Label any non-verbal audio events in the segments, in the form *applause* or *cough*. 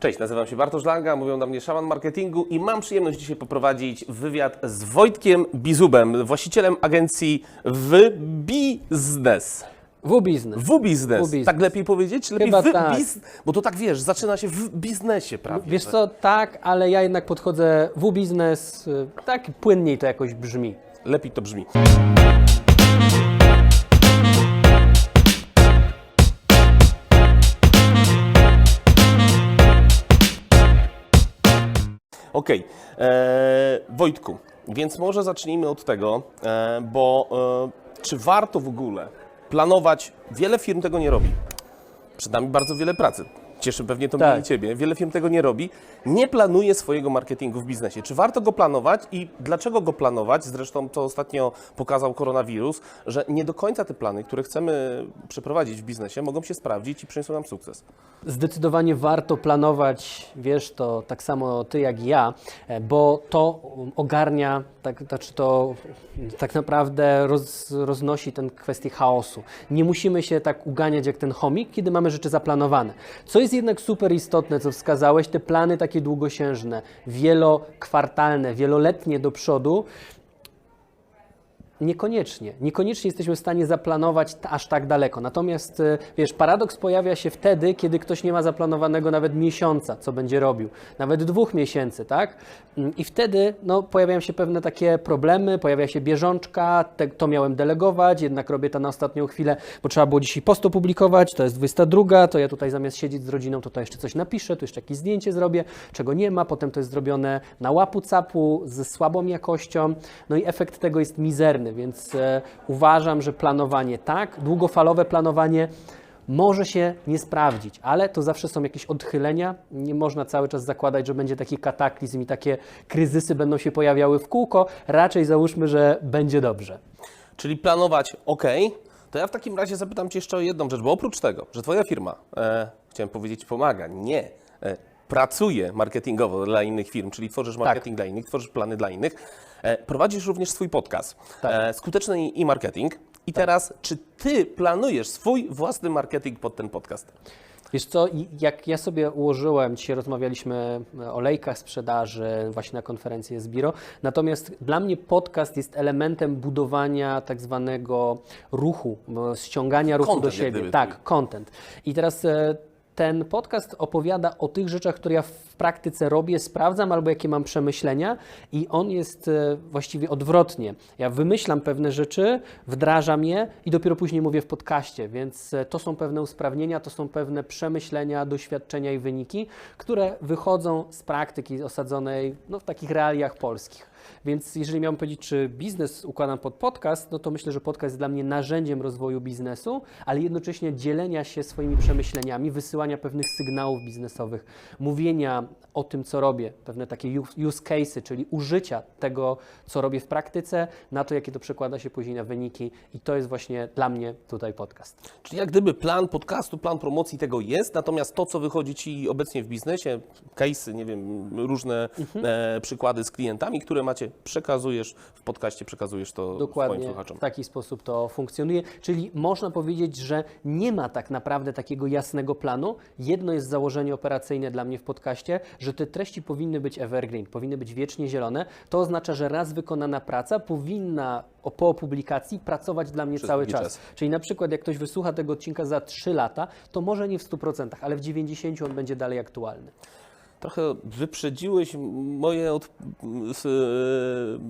Cześć, nazywam się Bartosz Langa, mówią na mnie szaman marketingu i mam przyjemność dzisiaj poprowadzić wywiad z Wojtkiem Bizubem, właścicielem agencji W-Biznes. W-biznes. W-Biznes. Tak lepiej powiedzieć? Lepiej Chyba tak. Bo to tak wiesz, zaczyna się w biznesie prawie. Wiesz co, tak, ale ja jednak podchodzę W-biznes, y, tak płynniej to jakoś brzmi. Lepiej to brzmi. Okej, eee, Wojtku, więc może zacznijmy od tego, e, bo e, czy warto w ogóle planować, wiele firm tego nie robi, przed nami bardzo wiele pracy, cieszy pewnie to Tak. mnie i Ciebie, wiele firm tego nie robi, nie planuje swojego marketingu w biznesie. Czy warto go planować i dlaczego go planować? Zresztą to ostatnio pokazał koronawirus, że nie do końca te plany, które chcemy przeprowadzić w biznesie mogą się sprawdzić i przyniosą nam sukces. Zdecydowanie warto planować, wiesz to tak samo ty jak i ja, e, bo to um, ogarnia, tak, znaczy to tak naprawdę roz, roznosi tę kwestię chaosu. Nie musimy się tak uganiać jak ten chomik, kiedy mamy rzeczy zaplanowane. Co jest jednak super istotne, co wskazałeś, te plany takie długosiężne, wielokwartalne, wieloletnie do przodu, Niekoniecznie. Niekoniecznie jesteśmy w stanie zaplanować aż tak daleko. Natomiast, e, wiesz, paradoks pojawia się wtedy, kiedy ktoś nie ma zaplanowanego nawet miesiąca, co będzie robił, nawet dwóch miesięcy, tak? Mm, I wtedy no, pojawiają się pewne takie problemy, pojawia się bieżączka, te, to miałem delegować, jednak robię to na ostatnią chwilę, bo trzeba było dzisiaj post opublikować, to jest 22, to ja tutaj zamiast siedzieć z rodziną, to jeszcze coś napiszę, tu jeszcze jakieś zdjęcie zrobię, czego nie ma, potem to jest zrobione na łapu capu, ze słabą jakością, no i efekt tego jest mizerny, więc e, uważam, że planowanie tak, długofalowe planowanie może się nie sprawdzić, ale to zawsze są jakieś odchylenia. Nie można cały czas zakładać, że będzie taki kataklizm i takie kryzysy będą się pojawiały w kółko. Raczej załóżmy, że będzie dobrze. Czyli planować ok, to ja w takim razie zapytam Cię jeszcze o jedną rzecz, bo oprócz tego, że Twoja firma, e, chciałem powiedzieć pomaga, nie, e, pracuje marketingowo dla innych firm, czyli tworzysz marketing dla innych, tworzysz plany dla innych, e, prowadzisz również swój podcast, e, skuteczny i marketing. I teraz, czy Ty planujesz swój własny marketing pod ten podcast? Wiesz co, jak ja sobie ułożyłem, dzisiaj rozmawialiśmy e, o lejkach sprzedaży właśnie na konferencji Esbiro, natomiast dla mnie podcast jest elementem budowania tak zwanego ruchu, ściągania ruchu Content, do siebie. Tak, content. I teraz ten podcast opowiada o tych rzeczach, które ja w praktyce robię, sprawdzam albo jakie mam przemyślenia i on jest e, właściwie odwrotnie. Ja wymyślam pewne rzeczy, wdrażam je i dopiero później mówię w podcaście, więc e, to są pewne usprawnienia, to są pewne przemyślenia, doświadczenia i wyniki, które wychodzą z praktyki osadzonej no, w takich realiach polskich. Więc jeżeli miałbym powiedzieć, czy biznes układam pod podcast, no to myślę, że podcast jest dla mnie narzędziem rozwoju biznesu, ale jednocześnie dzielenia się swoimi przemyśleniami, wysyłania pewnych sygnałów biznesowych, mówienia o tym, co robię, pewne takie use- cases, czyli użycia tego, co robię w praktyce, na to, jakie to przekłada się później na wyniki i to jest właśnie dla mnie tutaj podcast. Czyli jak gdyby plan podcastu, plan promocji tego jest, natomiast to, co wychodzi Ci obecnie w biznesie, case'y, nie wiem, różne e, przykłady z klientami, które macie, przekazujesz w podcaście, przekazujesz to swoim Dokładnie słuchaczom. w taki sposób to funkcjonuje. Czyli można powiedzieć, że nie ma tak naprawdę takiego jasnego planu. Jedno jest założenie operacyjne dla mnie w podcaście, że te treści powinny być evergreen, powinny być wiecznie zielone. To oznacza, że raz wykonana praca powinna po publikacji pracować dla mnie Przez cały czas. czas. Czyli na przykład jak ktoś wysłucha tego odcinka za 3 lata, to może nie w 100%, ale w 90% on będzie dalej aktualny. Trochę wyprzedziłeś moje od, e,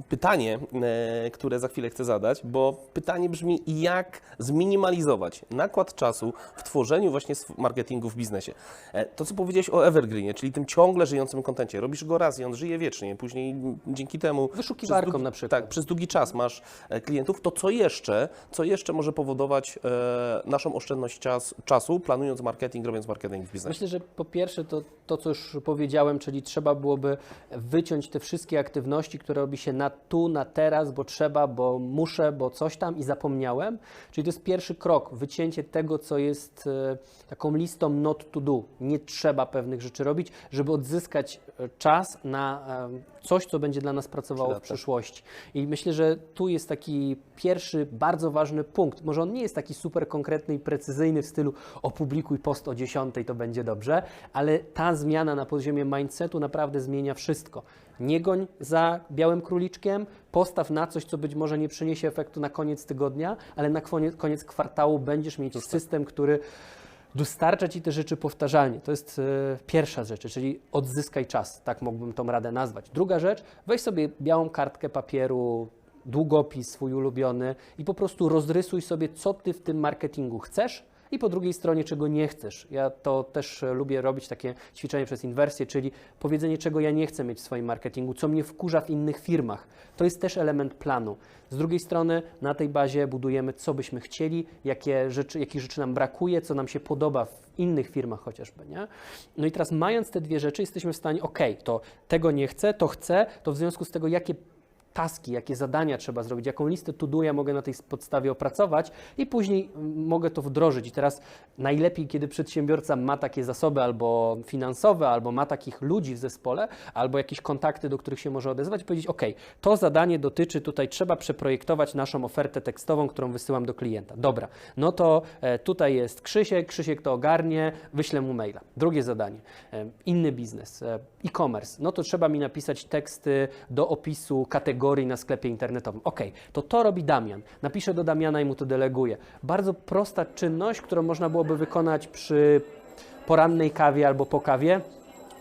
pytanie, e, które za chwilę chcę zadać, bo pytanie brzmi, jak zminimalizować nakład czasu w tworzeniu właśnie marketingu w biznesie. E, To, co powiedziałeś o Evergreenie, czyli tym ciągle żyjącym kontencie. Robisz go raz i on żyje wiecznie, później dzięki temu... Wyszukiwarką długi- na przykład. Tak, przez długi czas masz klientów. To co jeszcze, co jeszcze może powodować naszą oszczędność czas, czasu, planując marketing, robiąc marketing w biznesie? Myślę, że po pierwsze to, to co już powiedziałem, powiedziałem, czyli trzeba byłoby wyciąć te wszystkie aktywności, które robi się na tu, na teraz, bo trzeba, bo muszę, bo coś tam i zapomniałem. Czyli to jest pierwszy krok, wycięcie tego, co jest e, taką listą not to do. Nie trzeba pewnych rzeczy robić, żeby odzyskać e, czas na coś, co będzie dla nas pracowało w przyszłości. I myślę, że tu jest taki pierwszy, bardzo ważny punkt. Może on nie jest taki super konkretny i precyzyjny w stylu opublikuj post o 10, to będzie dobrze, ale ta zmiana na poziomie mindsetu naprawdę zmienia wszystko. Nie goń za białym króliczkiem, postaw na coś, co być może nie przyniesie efektu na koniec tygodnia, ale na koniec, koniec kwartału będziesz mieć system, który dostarcza ci te rzeczy powtarzalnie. To jest e, pierwsza rzecz, czyli odzyskaj czas, tak mógłbym tą radę nazwać. Druga rzecz, weź sobie białą kartkę papieru, długopis swój ulubiony i po prostu rozrysuj sobie, co ty w tym marketingu chcesz. I po drugiej stronie, czego nie chcesz. Ja to też lubię robić takie ćwiczenie przez inwersję, czyli powiedzenie, czego ja nie chcę mieć w swoim marketingu, co mnie wkurza w innych firmach. To jest też element planu. Z drugiej strony, na tej bazie budujemy, co byśmy chcieli, jakie rzeczy, jakich rzeczy nam brakuje, co nam się podoba w innych firmach chociażby. Nie? No i teraz, mając te dwie rzeczy, jesteśmy w stanie, ok, to tego nie chcę, to chcę, to w związku z tego, jakie taski, jakie zadania trzeba zrobić, jaką listę to do ja mogę na tej podstawie opracować i później mm, mogę to wdrożyć. I teraz najlepiej, kiedy przedsiębiorca ma takie zasoby albo finansowe, albo ma takich ludzi w zespole, albo jakieś kontakty, do których się może odezwać, powiedzieć, ok, to zadanie dotyczy tutaj, trzeba przeprojektować naszą ofertę tekstową, którą wysyłam do klienta. Dobra, no to e, tutaj jest Krzysiek, Krzysiek to ogarnie, wyślę mu maila. Drugie zadanie, e, inny biznes, e, e-commerce, no to trzeba mi napisać teksty do opisu kategorii na sklepie internetowym. Ok, to to robi Damian. Napiszę do Damiana i mu to deleguję. Bardzo prosta czynność, którą można byłoby wykonać przy porannej kawie albo po kawie.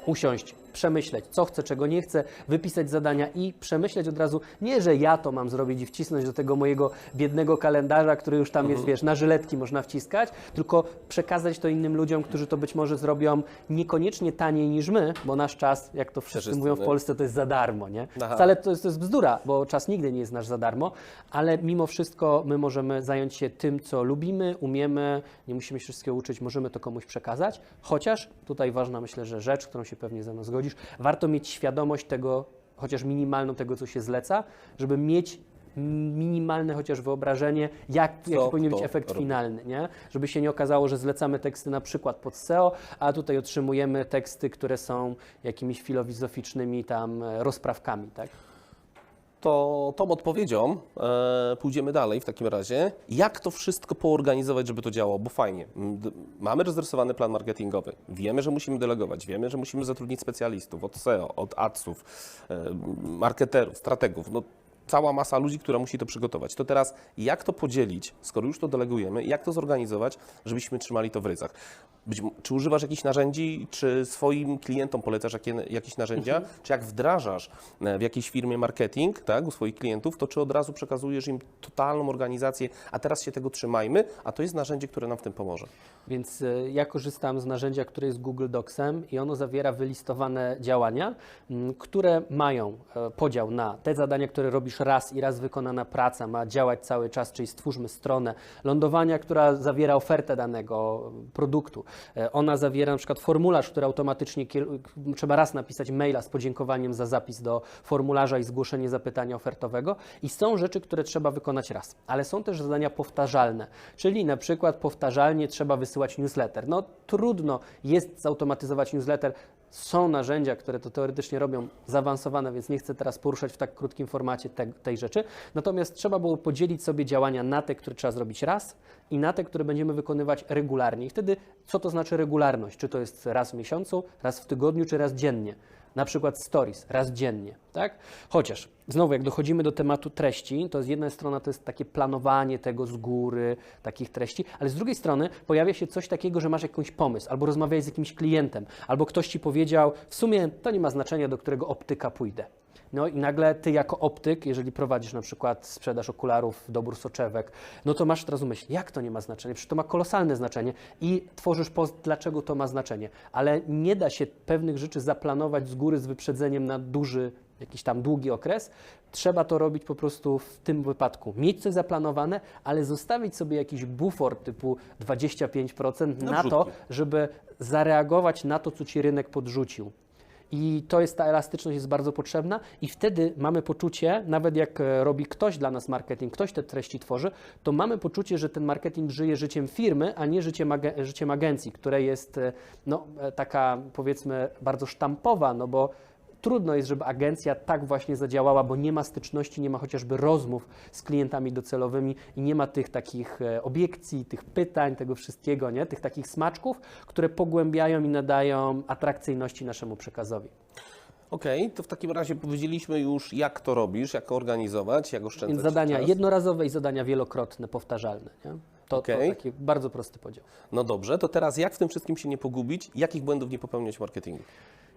Usiąść, przemyśleć, co chcę, czego nie chcę, wypisać zadania i przemyśleć od razu, nie, że ja to mam zrobić i wcisnąć do tego mojego biednego kalendarza, który już tam jest, wiesz, na żyletki można wciskać, tylko przekazać to innym ludziom, którzy to być może zrobią niekoniecznie taniej niż my, bo nasz czas, jak to wszyscy jest mówią w inny. Polsce, to jest za darmo, nie? Aha. Wcale to jest, to jest bzdura, bo czas nigdy nie jest nasz za darmo, ale mimo wszystko my możemy zająć się tym, co lubimy, umiemy, nie musimy się wszystkiego uczyć, możemy to komuś przekazać, chociaż tutaj ważna myślę, że rzecz, którą się pewnie ze mną zgodzisz, warto mieć świadomość tego, chociaż minimalną tego, co się zleca, żeby mieć minimalne chociaż wyobrażenie, jak, jaki powinien być efekt robi. finalny, nie? Żeby się nie okazało, że zlecamy teksty na przykład pod SEO, a tutaj otrzymujemy teksty, które są jakimiś filozoficznymi tam e, rozprawkami, tak? To tą odpowiedzią e, pójdziemy dalej w takim razie. Jak to wszystko poorganizować, żeby to działało? Bo fajnie, mamy rozrysowany plan marketingowy, wiemy, że musimy delegować, wiemy, że musimy zatrudnić specjalistów od SEO, od adsów, e, marketerów, strategów. No, cała masa ludzi, która musi to przygotować. To teraz jak to podzielić, skoro już to delegujemy, jak to zorganizować, żebyśmy trzymali to w ryzach? Być, czy używasz jakichś narzędzi, czy swoim klientom polecasz jakie, jakieś narzędzia, czy jak wdrażasz e, w jakiejś firmie marketing tak, u swoich klientów, to czy od razu przekazujesz im totalną organizację, a teraz się tego trzymajmy, a to jest narzędzie, które nam w tym pomoże. Więc e, ja korzystam z narzędzia, które jest Google Docsem i ono zawiera wylistowane działania, które mają e, podział na te zadania, które robisz raz i raz wykonana praca ma działać cały czas, czyli stwórzmy stronę lądowania, która zawiera ofertę danego produktu. E, Ona zawiera na przykład formularz, który automatycznie trzeba raz napisać maila z podziękowaniem za zapis do formularza i zgłoszenie zapytania ofertowego. I są rzeczy, które trzeba wykonać raz, ale są też zadania powtarzalne, czyli na przykład powtarzalnie trzeba wysyłać newsletter. No trudno jest zautomatyzować newsletter, są narzędzia, które to teoretycznie robią zaawansowane, więc nie chcę teraz poruszać w tak krótkim formacie te, tej rzeczy. Natomiast trzeba było podzielić sobie działania na te, które trzeba zrobić raz i na te, które będziemy wykonywać regularnie. I wtedy co to znaczy regularność? Czy to jest raz w miesiącu, raz w tygodniu, czy raz dziennie? Na przykład stories, raz dziennie, tak? Chociaż, znowu, jak dochodzimy do tematu treści, to z jednej strony to jest takie planowanie tego z góry, takich treści, ale z drugiej strony pojawia się coś takiego, że masz jakiś pomysł, albo rozmawiałeś z jakimś klientem, albo ktoś ci powiedział, w sumie to nie ma znaczenia, do którego optyka pójdę. No i nagle ty jako optyk, jeżeli prowadzisz na przykład sprzedaż okularów, dobór soczewek, no to masz teraz myśl, jak to nie ma znaczenia? Przecież to ma kolosalne znaczenie i tworzysz post, dlaczego to ma znaczenie. Ale nie da się pewnych rzeczy zaplanować z góry z wyprzedzeniem na duży, jakiś tam długi okres. Trzeba to robić po prostu w tym wypadku. Mieć coś zaplanowane, ale zostawić sobie jakiś bufor typu 25% na to, wrzutki. żeby zareagować na to, co ci rynek podrzucił. I to jest ta elastyczność jest bardzo potrzebna i wtedy mamy poczucie, nawet jak e, robi ktoś dla nas marketing, ktoś te treści tworzy, to mamy poczucie, że ten marketing żyje życiem firmy, a nie życiem, age- życiem agencji, które jest e, no, e, taka powiedzmy bardzo sztampowa, no bo trudno jest, żeby agencja tak właśnie zadziałała, bo nie ma styczności, nie ma chociażby rozmów z klientami docelowymi i nie ma tych takich e, obiekcji, tych pytań, tego wszystkiego, nie? tych takich smaczków, które pogłębiają i nadają atrakcyjności naszemu przekazowi. Okej, to w takim razie powiedzieliśmy już, jak to robisz, jak organizować, jak oszczędzać Więc zadania czas. jednorazowe i zadania wielokrotne, powtarzalne. Nie? To, Okej. to taki bardzo prosty podział. No dobrze, to teraz jak w tym wszystkim się nie pogubić? Jakich błędów nie popełniać w marketingu?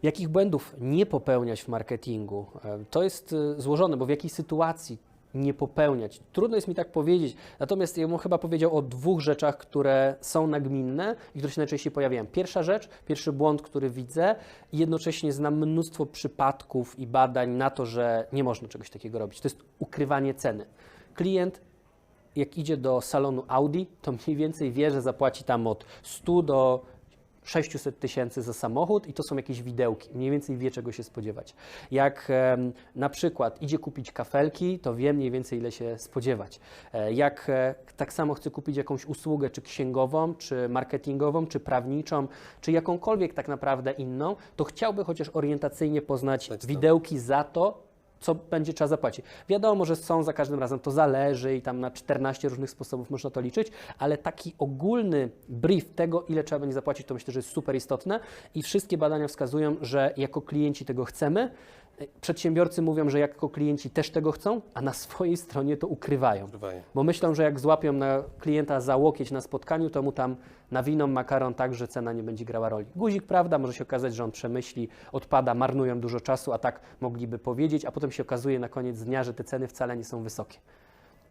Jakich błędów nie popełniać w marketingu? E, To jest e, złożone, bo w jakiej sytuacji nie popełniać? Trudno jest mi tak powiedzieć. Natomiast ja bym chyba powiedział o dwóch rzeczach, które są nagminne i które się najczęściej pojawiają. Pierwsza rzecz, pierwszy błąd, który widzę i jednocześnie znam mnóstwo przypadków i badań na to, że nie można czegoś takiego robić. To jest ukrywanie ceny. Klient jak idzie do salonu Audi, to mniej więcej wie, że zapłaci tam od 100 do 600 tysięcy za samochód i to są jakieś widełki. Mniej więcej wie, czego się spodziewać. Jak na przykład idzie kupić kafelki, to wie mniej więcej, ile się spodziewać. E, jak e, tak samo chce kupić jakąś usługę, czy księgową, czy marketingową, czy prawniczą, czy jakąkolwiek tak naprawdę inną, to chciałby chociaż orientacyjnie poznać widełki za to, co będzie trzeba zapłacić. Wiadomo, że są za każdym razem, to zależy i tam na 14 różnych sposobów można to liczyć, ale taki ogólny brief tego, ile trzeba będzie zapłacić, to myślę, że jest super istotne i wszystkie badania wskazują, że jako klienci tego chcemy. Przedsiębiorcy mówią, że jako klienci też tego chcą, a na swojej stronie to ukrywają. Ukrywają. Bo myślą, że jak złapią na klienta za łokieć na spotkaniu, to mu tam nawiną makaron tak, że cena nie będzie grała roli. Guzik, prawda, może się okazać, że on przemyśli, odpada, marnują dużo czasu, a tak mogliby powiedzieć, a potem się okazuje na koniec dnia, że te ceny wcale nie są wysokie.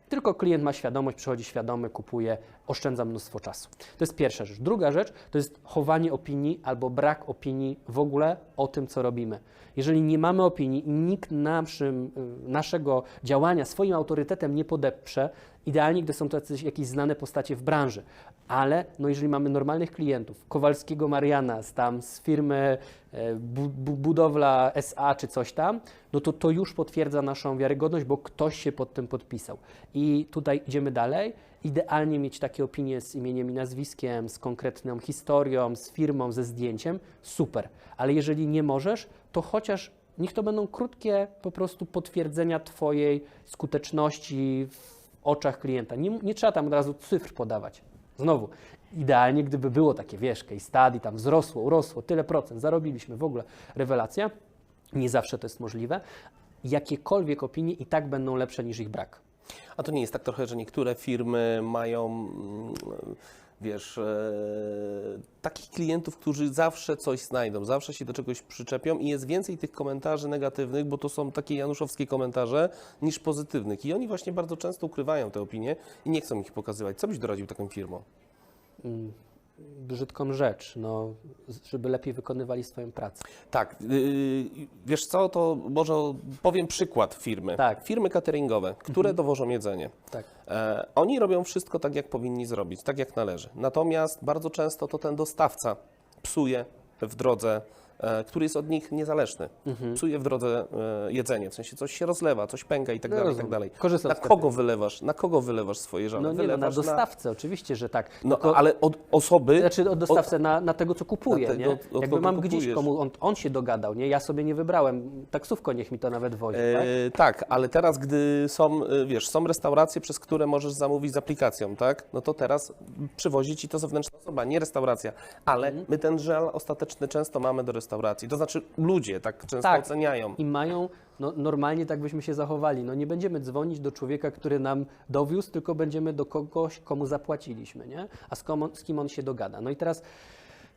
Tylko klient ma świadomość, przychodzi świadomy, kupuje, oszczędza mnóstwo czasu. To jest pierwsza rzecz. Druga rzecz to jest chowanie opinii albo brak opinii w ogóle o tym, co robimy. Jeżeli nie mamy opinii i nikt naszym, y, naszego działania swoim autorytetem nie podeprze, idealnie, gdy są to jakieś znane postacie w branży, ale no jeżeli mamy normalnych klientów, Kowalskiego Mariana z tam z firmy e, bu, bu, Budowla SA czy coś tam, no to to już potwierdza naszą wiarygodność, bo ktoś się pod tym podpisał. I tutaj idziemy dalej. Idealnie mieć takie opinie z imieniem i nazwiskiem, z konkretną historią, z firmą, ze zdjęciem, super. Ale jeżeli nie możesz, to chociaż niech to będą krótkie po prostu potwierdzenia Twojej skuteczności w oczach klienta. Nie, nie trzeba tam od razu cyfr podawać. Znowu, idealnie gdyby było takie, wiesz, case study, tam wzrosło, urosło, tyle procent, zarobiliśmy, w ogóle rewelacja. Nie zawsze to jest możliwe. Jakiekolwiek opinie i tak będą lepsze niż ich brak. A to nie jest tak trochę, że niektóre firmy mają, mm, wiesz, e, takich klientów, którzy zawsze coś znajdą, zawsze się do czegoś przyczepią i jest więcej tych komentarzy negatywnych, bo to są takie januszowskie komentarze, niż pozytywnych. I oni właśnie bardzo często ukrywają te opinie i nie chcą ich pokazywać. Co byś doradził takim firmom? Brzydką rzecz, no, żeby lepiej wykonywali swoją pracę. Tak, yy, wiesz co, to może powiem przykład firmy. Tak. Firmy cateringowe, które dowożą jedzenie. Tak. E, oni robią wszystko tak, jak powinni zrobić, tak jak należy. Natomiast bardzo często to ten dostawca psuje w drodze, który jest od nich niezależny. Psuje w drodze e, jedzenie, w sensie coś się rozlewa, coś pęga i tak No dalej, i tak dalej. Korzysta Na kogo wylewasz? Na kogo wylewasz swoje żale? No nie, no, na dostawcę, oczywiście, że tak. No, Tylko- ale od osoby... Znaczy od dostawcę na, na tego, co kupuje, na tego, nie? od Jakby kogo mam gdzieś kupujesz. komu, on, on się dogadał, nie? Ja sobie nie wybrałem, taksówko niech mi to nawet wozi, tak? E, tak, ale teraz, gdy są, e, wiesz, są restauracje, przez które możesz zamówić z aplikacją, tak? No to teraz przywozi ci to zewnętrzna osoba, nie restauracja. Ale Mhm. my ten żel ostateczny często mamy do restauracji. To znaczy ludzie tak często Tak. oceniają. I mają, no normalnie tak byśmy się zachowali. No nie będziemy dzwonić do człowieka, który nam dowiózł, tylko będziemy do kogoś, komu zapłaciliśmy, nie? A z, komu, z kim on się dogada. No i teraz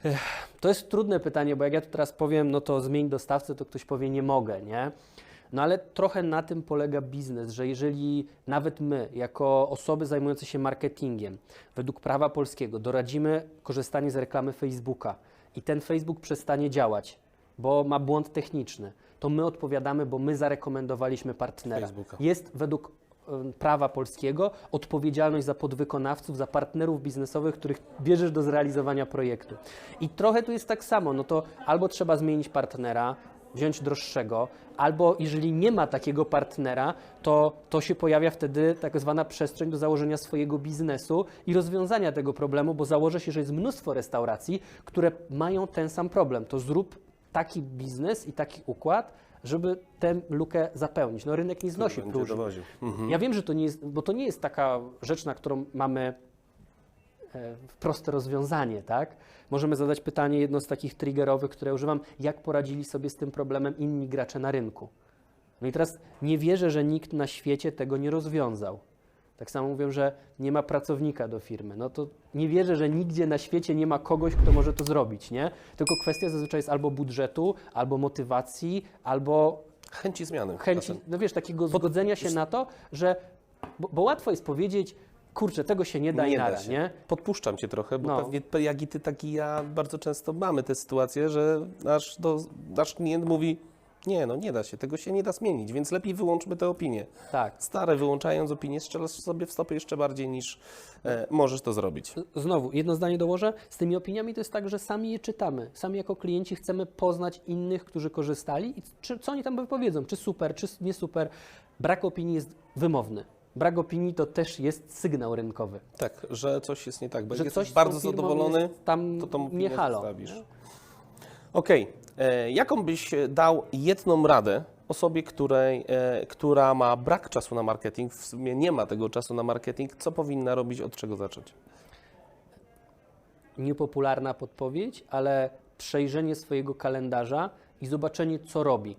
ech, to jest trudne pytanie, bo jak ja tu teraz powiem, no to zmień dostawcę, to ktoś powie nie mogę, nie? No ale trochę na tym polega biznes, że jeżeli nawet my, jako osoby zajmujące się marketingiem, według prawa polskiego doradzimy korzystanie z reklamy Facebooka i ten Facebook przestanie działać, bo ma błąd techniczny, to my odpowiadamy, bo my zarekomendowaliśmy partnera. Facebooka. Jest według prawa polskiego odpowiedzialność za podwykonawców, za partnerów biznesowych, których bierzesz do zrealizowania projektu. I trochę tu jest tak samo, no to albo trzeba zmienić partnera, wziąć droższego, albo jeżeli nie ma takiego partnera, to, to się pojawia wtedy tak zwana przestrzeń do założenia swojego biznesu i rozwiązania tego problemu, bo założę się, że jest mnóstwo restauracji, które mają ten sam problem. To zrób taki biznes i taki układ, żeby tę lukę zapełnić. No rynek nie znosi próżni. dowoził. Ja wiem, że to nie jest, bo to nie jest taka rzecz, na którą mamy proste rozwiązanie, tak? Możemy zadać pytanie, jedno z takich triggerowych, które używam, jak poradzili sobie z tym problemem inni gracze na rynku. No i teraz nie wierzę, że nikt na świecie tego nie rozwiązał. Tak samo mówią, że nie ma pracownika do firmy. No to nie wierzę, że nigdzie na świecie nie ma kogoś, kto może to zrobić, nie? Tylko kwestia zazwyczaj jest albo budżetu, albo motywacji, albo Chęci zmiany. chęci, no wiesz, takiego zgodzenia się na to, że, bo, bo łatwo jest powiedzieć, kurczę, tego się nie da i Nie nara, da się. nie? Podpuszczam cię trochę, bo No. pewnie jak i ty, tak i ja bardzo często mamy tę sytuację, że nasz, do, nasz klient mówi, nie, no nie da się, tego się nie da zmienić, więc lepiej wyłączmy te opinie. Tak. Stare, wyłączając opinie, strzelasz sobie w stopę jeszcze bardziej niż e, możesz to zrobić. Znowu, jedno zdanie dołożę. Z tymi opiniami to jest tak, że sami je czytamy. Sami jako klienci chcemy poznać innych, którzy korzystali i czy, co oni tam powiedzą, czy super, czy nie super. Brak opinii jest wymowny. Brak opinii to też jest sygnał rynkowy. Tak, że coś jest nie tak, bo Że jak jesteś bardzo zadowolony, tam to tą nie halo. Okej, e, jaką byś dał jedną radę osobie, której, e, która ma brak czasu na marketing, w sumie nie ma tego czasu na marketing, co powinna robić, od czego zacząć? niepopularna podpowiedź, ale przejrzenie swojego kalendarza i zobaczenie, co robi.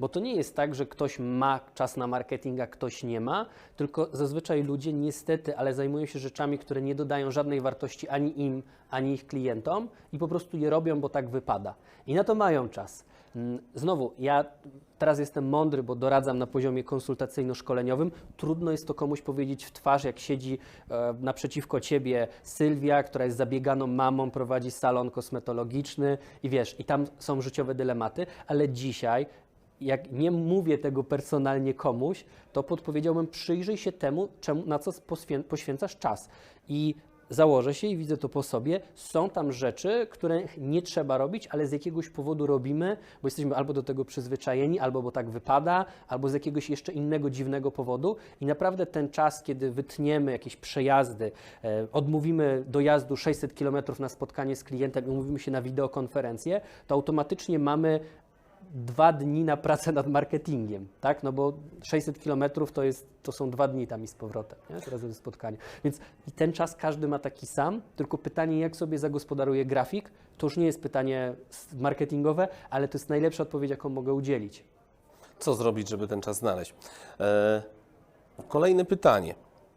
Bo to nie jest tak, że ktoś ma czas na marketing, a ktoś nie ma, tylko zazwyczaj ludzie niestety, ale zajmują się rzeczami, które nie dodają żadnej wartości ani im, ani ich klientom i po prostu je robią, bo tak wypada. I na to mają czas. Mm, Znowu, ja teraz jestem mądry, bo doradzam na poziomie konsultacyjno-szkoleniowym. Trudno jest to komuś powiedzieć w twarz, jak siedzi e, naprzeciwko ciebie Sylwia, która jest zabieganą mamą, prowadzi salon kosmetologiczny i wiesz, i tam są życiowe dylematy, ale dzisiaj jak nie mówię tego personalnie komuś, to podpowiedziałbym przyjrzyj się temu, czemu, na co poświę- poświęcasz czas. I założę się i widzę to po sobie, są tam rzeczy, których nie trzeba robić, ale z jakiegoś powodu robimy, bo jesteśmy albo do tego przyzwyczajeni, albo bo tak wypada, albo z jakiegoś jeszcze innego dziwnego powodu. I naprawdę ten czas, kiedy wytniemy jakieś przejazdy, e, odmówimy dojazdu 600 km na spotkanie z klientem i umówimy się na wideokonferencję, to automatycznie mamy dwa dni na pracę nad marketingiem, tak? No bo 600 km to, jest, to są dwa dni tam i z powrotem, nie? Teraz jest spotkanie. Więc ten czas każdy ma taki sam, tylko pytanie, jak sobie zagospodaruje grafik, to już nie jest pytanie marketingowe, ale to jest najlepsza odpowiedź, jaką mogę udzielić. Co zrobić, żeby ten czas znaleźć? E, kolejne pytanie.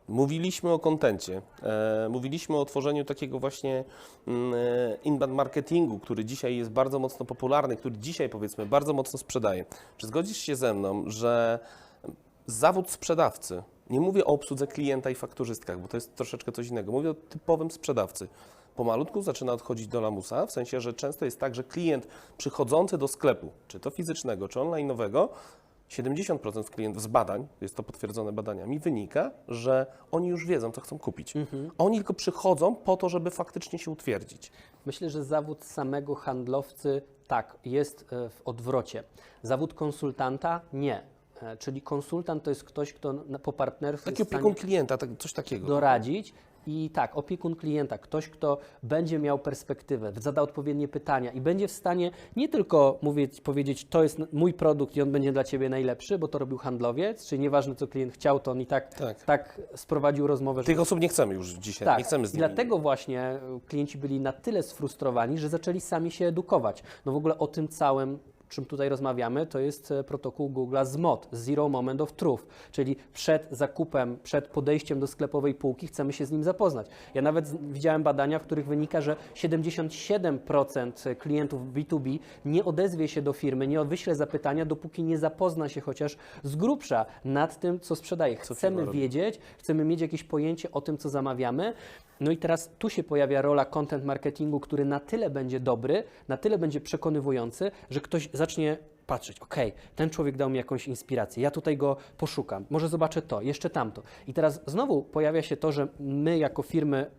Mówiliśmy o kontencie, e, mówiliśmy o tworzeniu takiego właśnie mm, e, inbound marketingu, który dzisiaj jest bardzo mocno popularny, który dzisiaj powiedzmy bardzo mocno sprzedaje. Czy zgodzisz się ze mną, że zawód sprzedawcy, nie mówię o obsłudze klienta i fakturzystkach, bo to jest troszeczkę coś innego, mówię o typowym sprzedawcy, pomalutku zaczyna odchodzić do lamusa, w sensie, że często jest tak, że klient przychodzący do sklepu, czy to fizycznego, czy online'owego, 70% klientów z badań, jest to potwierdzone badaniami, wynika, że oni już wiedzą, co chcą kupić. Oni tylko przychodzą po to, żeby faktycznie się utwierdzić. Myślę, że zawód samego handlowcy tak, jest e, w odwrocie. Zawód konsultanta nie. E, Czyli konsultant to jest ktoś, kto po partnerstwie Taki opiekun klienta, tak, coś takiego. doradzić. I tak, opiekun klienta, ktoś, kto będzie miał perspektywę, zada odpowiednie pytania i będzie w stanie nie tylko mówić, powiedzieć, to jest mój produkt i on będzie dla Ciebie najlepszy, bo to robił handlowiec, czyli nieważne, co klient chciał, to on i tak, Tak. tak. sprowadził rozmowę, Tych osób nie chcemy już dzisiaj, tak, nie chcemy z i nimi. dlatego właśnie klienci byli na tyle sfrustrowani, że zaczęli sami się edukować. No w ogóle o tym całym, czym tutaj rozmawiamy, to jest e, protokół Google'a ZMOT, Zero Moment of Truth, czyli przed zakupem, przed podejściem do sklepowej półki chcemy się z nim zapoznać. Ja nawet z- widziałem badania, w których wynika, że 77% klientów B2B nie odezwie się do firmy, nie wyśle zapytania, dopóki nie zapozna się chociaż z grubsza nad tym, co sprzedaje. Chcemy robi. wiedzieć, chcemy mieć jakieś pojęcie o tym, co zamawiamy. No i teraz tu się pojawia rola content marketingu, który na tyle będzie dobry, na tyle będzie przekonywujący, że ktoś zacznie patrzeć, okej, ten człowiek dał mi jakąś inspirację, ja tutaj go poszukam, może zobaczę to, jeszcze tamto. I teraz znowu pojawia się to, że my jako firmy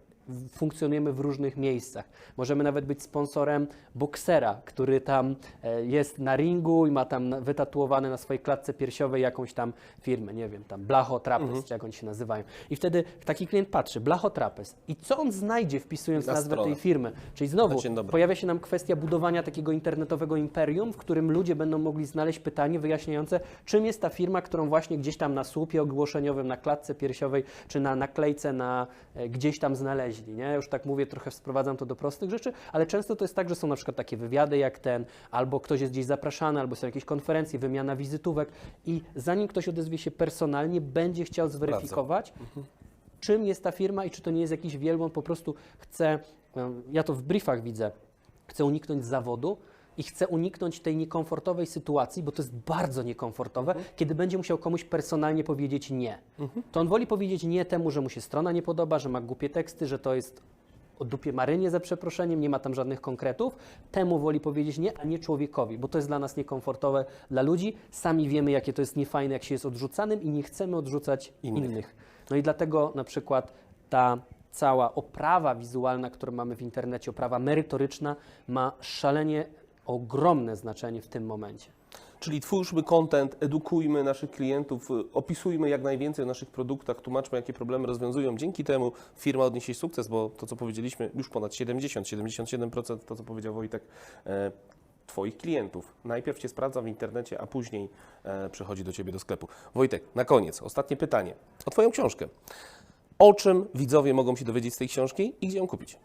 funkcjonujemy w różnych miejscach. Możemy nawet być sponsorem boksera, który tam e, jest na ringu i ma tam wytatuowane na swojej klatce piersiowej jakąś tam firmę, nie wiem, tam Blacho Trapez, czy jak oni się nazywają. I wtedy taki klient patrzy, Blacho Trapez i co on znajdzie wpisując Na nazwę stronę. tej firmy? Czyli znowu dobry. pojawia się nam kwestia budowania takiego internetowego imperium, w którym ludzie będą mogli znaleźć pytanie wyjaśniające, czym jest ta firma, którą właśnie gdzieś tam na słupie ogłoszeniowym, na klatce piersiowej, czy na naklejce na e, gdzieś tam znaleźli. Nie? Już tak mówię, trochę sprowadzam to do prostych rzeczy, ale często to jest tak, że są na przykład takie wywiady jak ten, albo ktoś jest gdzieś zapraszany, albo są jakieś konferencje, wymiana wizytówek i zanim ktoś odezwie się personalnie, będzie chciał zweryfikować, czym jest ta firma i czy to nie jest jakiś wielbłąd, po prostu chce, ja to w briefach widzę, chce uniknąć zawodu i chce uniknąć tej niekomfortowej sytuacji, bo to jest bardzo niekomfortowe, kiedy będzie musiał komuś personalnie powiedzieć nie. To on woli powiedzieć nie temu, że mu się strona nie podoba, że ma głupie teksty, że to jest o dupie marynie za przeproszeniem, nie ma tam żadnych konkretów, temu woli powiedzieć nie, a nie człowiekowi, bo to jest dla nas niekomfortowe dla ludzi. Sami wiemy, jakie to jest niefajne, jak się jest odrzucanym i nie chcemy odrzucać Innych. innych. No i dlatego na przykład ta cała oprawa wizualna, którą mamy w internecie, oprawa merytoryczna, ma szalenie ogromne znaczenie w tym momencie. Czyli twórzmy content, edukujmy naszych klientów, y, opisujmy jak najwięcej o naszych produktach, tłumaczmy, jakie problemy rozwiązują. Dzięki temu firma odniesie sukces, bo to, co powiedzieliśmy, już ponad 70, 77% to, co powiedział Wojtek, e, Twoich klientów. Najpierw Cię sprawdza w internecie, a później e, przychodzi do Ciebie do sklepu. Wojtek, na koniec, ostatnie pytanie o Twoją książkę. O czym widzowie mogą się dowiedzieć z tej książki i gdzie ją kupić?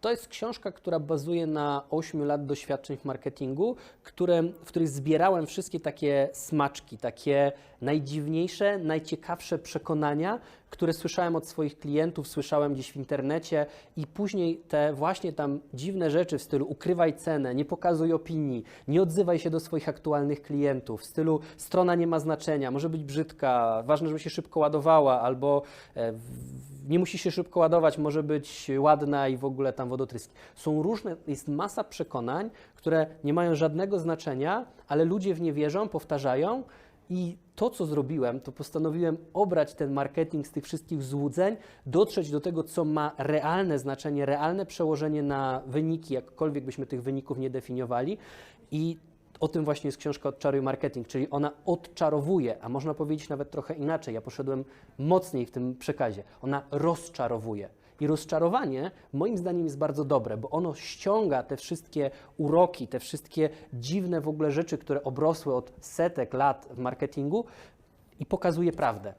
To jest książka, która bazuje na 8 lat doświadczeń w marketingu, które, w których zbierałem wszystkie takie smaczki, takie najdziwniejsze, najciekawsze przekonania, które słyszałem od swoich klientów, słyszałem gdzieś w internecie i później te właśnie tam dziwne rzeczy w stylu ukrywaj cenę, nie pokazuj opinii, nie odzywaj się do swoich aktualnych klientów, w stylu strona nie ma znaczenia, może być brzydka, ważne, żeby się szybko ładowała albo e, w- nie musi się szybko ładować, może być ładna i w ogóle tam wodotryski. Są różne, jest masa przekonań, które nie mają żadnego znaczenia, ale ludzie w nie wierzą, powtarzają i to, co zrobiłem, to postanowiłem obrać ten marketing z tych wszystkich złudzeń, dotrzeć do tego, co ma realne znaczenie, realne przełożenie na wyniki, jakkolwiek byśmy tych wyników nie definiowali i o tym właśnie jest książka Odczaruj Marketing, czyli ona odczarowuje, a można powiedzieć nawet trochę inaczej. Ja poszedłem mocniej w tym przekazie. Ona rozczarowuje. I rozczarowanie moim zdaniem jest bardzo dobre, bo ono ściąga te wszystkie uroki, te wszystkie dziwne w ogóle rzeczy, które obrosły od setek lat w marketingu i pokazuje prawdę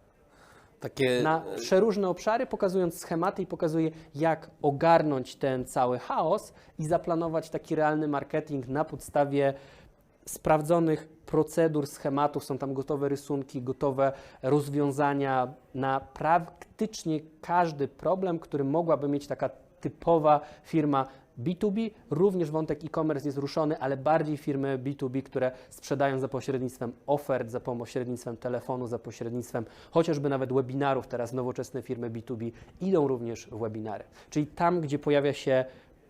Takie na przeróżne obszary, pokazując schematy i pokazuje, jak ogarnąć ten cały chaos i zaplanować taki realny marketing na podstawie sprawdzonych procedur, schematów. Są tam gotowe rysunki, gotowe rozwiązania na praktycznie każdy problem, który mogłaby mieć taka typowa firma B2B, również wątek e-commerce jest ruszony, ale bardziej firmy B2B, które sprzedają za pośrednictwem ofert, za pośrednictwem telefonu, za pośrednictwem chociażby nawet webinarów. Teraz nowoczesne firmy B2B idą również w webinary. Czyli tam, gdzie pojawia się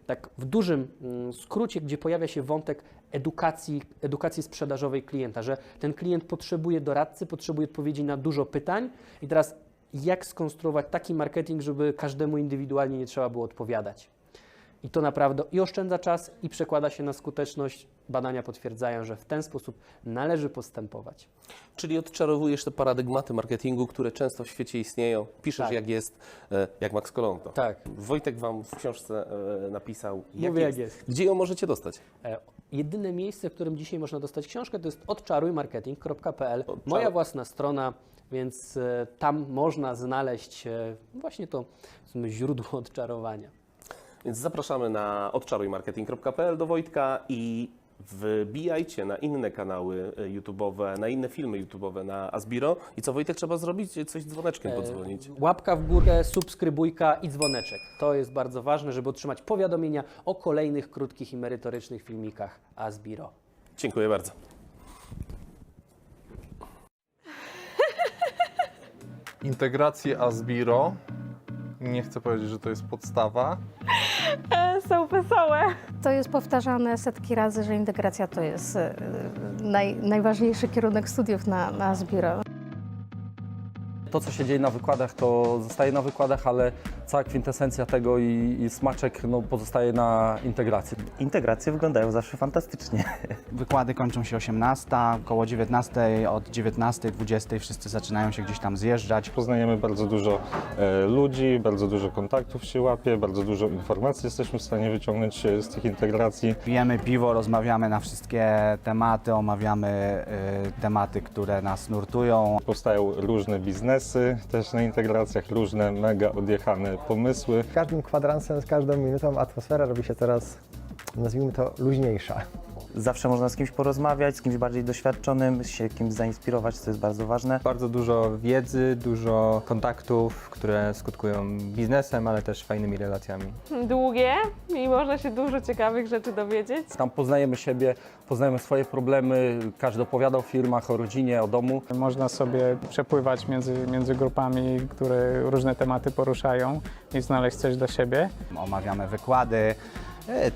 tak w dużym mm, skrócie, gdzie pojawia się wątek edukacji, edukacji sprzedażowej klienta, że ten klient potrzebuje doradcy, potrzebuje odpowiedzi na dużo pytań i teraz jak skonstruować taki marketing, żeby każdemu indywidualnie nie trzeba było odpowiadać. I to naprawdę i oszczędza czas, i przekłada się na skuteczność. Badania potwierdzają, że w ten sposób należy postępować. Czyli odczarowujesz te paradygmaty marketingu, które często w świecie istnieją. Piszesz Tak. jak jest, e, jak Max Kolonto. Tak. Wojtek Wam w książce e, napisał, Mówię, jak jest. Gdzie ją możecie dostać? E, Jedyne miejsce, w którym dzisiaj można dostać książkę, to jest odczarujmarketing.pl. Odczaruj. Moja własna strona, więc tam można znaleźć właśnie to źródło odczarowania. Więc zapraszamy na odczarujmarketing.pl do Wojtka i wbijajcie na inne kanały e, YouTube'owe, na inne filmy YouTube'owe na Asbiro. I co Wojtek trzeba zrobić? Coś dzwoneczkiem podzwonić. Łapka w górę, subskrybujka i dzwoneczek. To jest bardzo ważne, żeby otrzymać powiadomienia o kolejnych krótkich i merytorycznych filmikach Asbiro. Dziękuję bardzo. integrację Asbiro. Nie chcę powiedzieć, że to jest podstawa. *laughs* Są wesołe. To jest powtarzane setki razy, że integracja to jest e, naj, najważniejszy kierunek studiów na, na Zbiro. To, co się dzieje na wykładach, to zostaje na wykładach, ale cała kwintesencja tego i, i smaczek no, pozostaje na integracji. Integracje wyglądają zawsze fantastycznie. Wykłady kończą się 18, około 19, od 19, 20 wszyscy zaczynają się gdzieś tam zjeżdżać. Poznajemy bardzo dużo e, ludzi, bardzo dużo kontaktów się łapie, bardzo dużo informacji jesteśmy w stanie wyciągnąć e, z tych integracji. Pijemy piwo, rozmawiamy na wszystkie tematy, omawiamy y, tematy, które nas nurtują. Powstają różne biznesy też na integracjach, różne mega odjechane pomysły. Z każdym kwadransem, z każdą minutą atmosfera robi się coraz, nazwijmy to, luźniejsza. Zawsze można z kimś porozmawiać, z kimś bardziej doświadczonym, się kimś zainspirować, co jest bardzo ważne. Bardzo dużo wiedzy, dużo kontaktów, które skutkują biznesem, ale też fajnymi relacjami. Długie i można się dużo ciekawych rzeczy dowiedzieć. Tam poznajemy siebie, poznajemy swoje problemy, każdy opowiada o firmach, o rodzinie, o domu. Można sobie przepływać między, między grupami, które różne tematy poruszają i znaleźć coś do siebie. Omawiamy wykłady,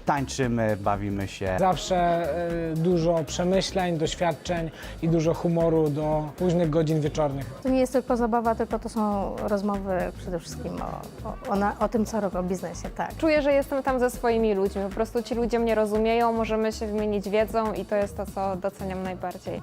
tańczymy, bawimy się. Zawsze y, dużo przemyśleń, doświadczeń i dużo humoru do późnych godzin wieczornych. To nie jest tylko zabawa, tylko to są rozmowy przede wszystkim o, o, o, na, o tym, co robię, o biznesie, tak. Czuję, że jestem tam ze swoimi ludźmi. Po prostu ci ludzie mnie rozumieją, możemy się wymienić wiedzą i to jest to, co doceniam najbardziej.